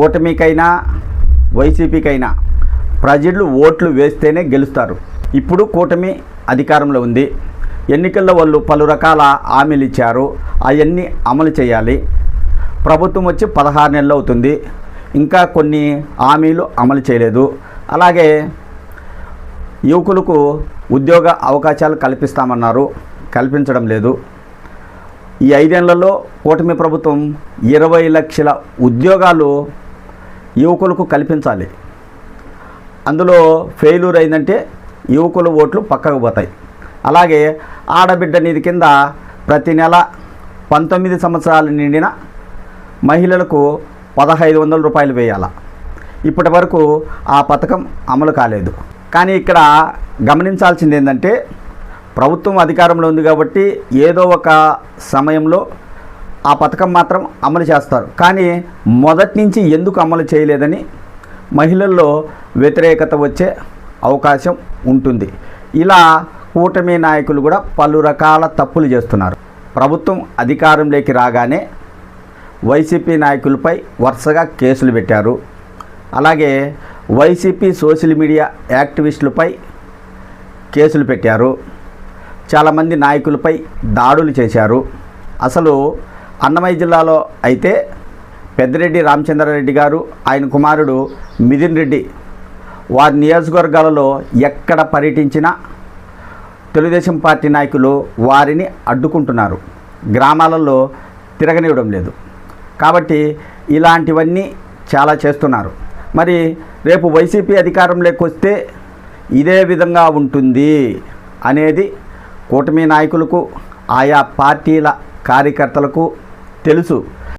కూటమికైనా వైసీపీకైనా ప్రజలు ఓట్లు వేస్తేనే గెలుస్తారు. ఇప్పుడు కూటమి అధికారంలో ఉంది. ఎన్నికల్లో వాళ్ళు పలు రకాల హామీలు ఇచ్చారు. అవన్నీ అమలు చేయాలి. ప్రభుత్వం వచ్చి పదహారు నెలలు అవుతుంది. ఇంకా కొన్ని హామీలు అమలు చేయలేదు. అలాగే యువకులకు ఉద్యోగ అవకాశాలు కల్పిస్తామన్నారు. కల్పించడం లేదు. ఈ ఐదేళ్ళలో కూటమి ప్రభుత్వం ఇరవై లక్షల ఉద్యోగాలు యువకులకు కల్పించాలి. అందులో ఫెయిల్యూర్ అయిందంటే యువకుల ఓట్లు పక్కకు పోతాయి. అలాగే ఆడబిడ్డ నిధి కింద ప్రతి నెల పంతొమ్మిది సంవత్సరాలు నిండిన మహిళలకు పదహైదు వందల రూపాయలు వేయాల. ఇప్పటి వరకు ఆ పథకం అమలు కాలేదు. కానీ ఇక్కడ గమనించాల్సింది ఏంటంటే ప్రభుత్వం అధికారంలో ఉంది కాబట్టి ఏదో ఒక సమయంలో ఆ పథకం మాత్రం అమలు చేస్తారు. కానీ మొదటి నుంచి ఎందుకు అమలు చేయలేదని మహిళల్లో వ్యతిరేకత వచ్చే అవకాశం ఉంటుంది. ఇలా కూటమి నాయకులు కూడా పలు రకాల తప్పులు చేస్తున్నారు. ప్రభుత్వం అధికారంలోకి రాగానే వైసీపీ నాయకులపై వరుసగా కేసులు పెట్టారు. అలాగే వైసీపీ సోషల్ మీడియా యాక్టివిస్టులపై కేసులు పెట్టారు. చాలామంది నాయకులపై దాడులు చేశారు. అసలు అన్నమయ్య జిల్లాలో అయితే పెద్దిరెడ్డి రామచంద్రారెడ్డి గారు ఆయన కుమారుడు మిథున్ రెడ్డి వారి నియోజకవర్గాలలో ఎక్కడ పర్యటించినా తెలుగుదేశం పార్టీ నాయకులు వారిని అడ్డుకుంటున్నారు. గ్రామాలలో తిరగనివ్వడం లేదు. కాబట్టి ఇలాంటివన్నీ చాలా చేస్తున్నారు. మరి రేపు వైసీపీ అధికారంలోకి వస్తే ఇదే విధంగా ఉంటుంది అనేది కూటమి నాయకులకు ఆయా పార్టీల కార్యకర్తలకు తెలుసు.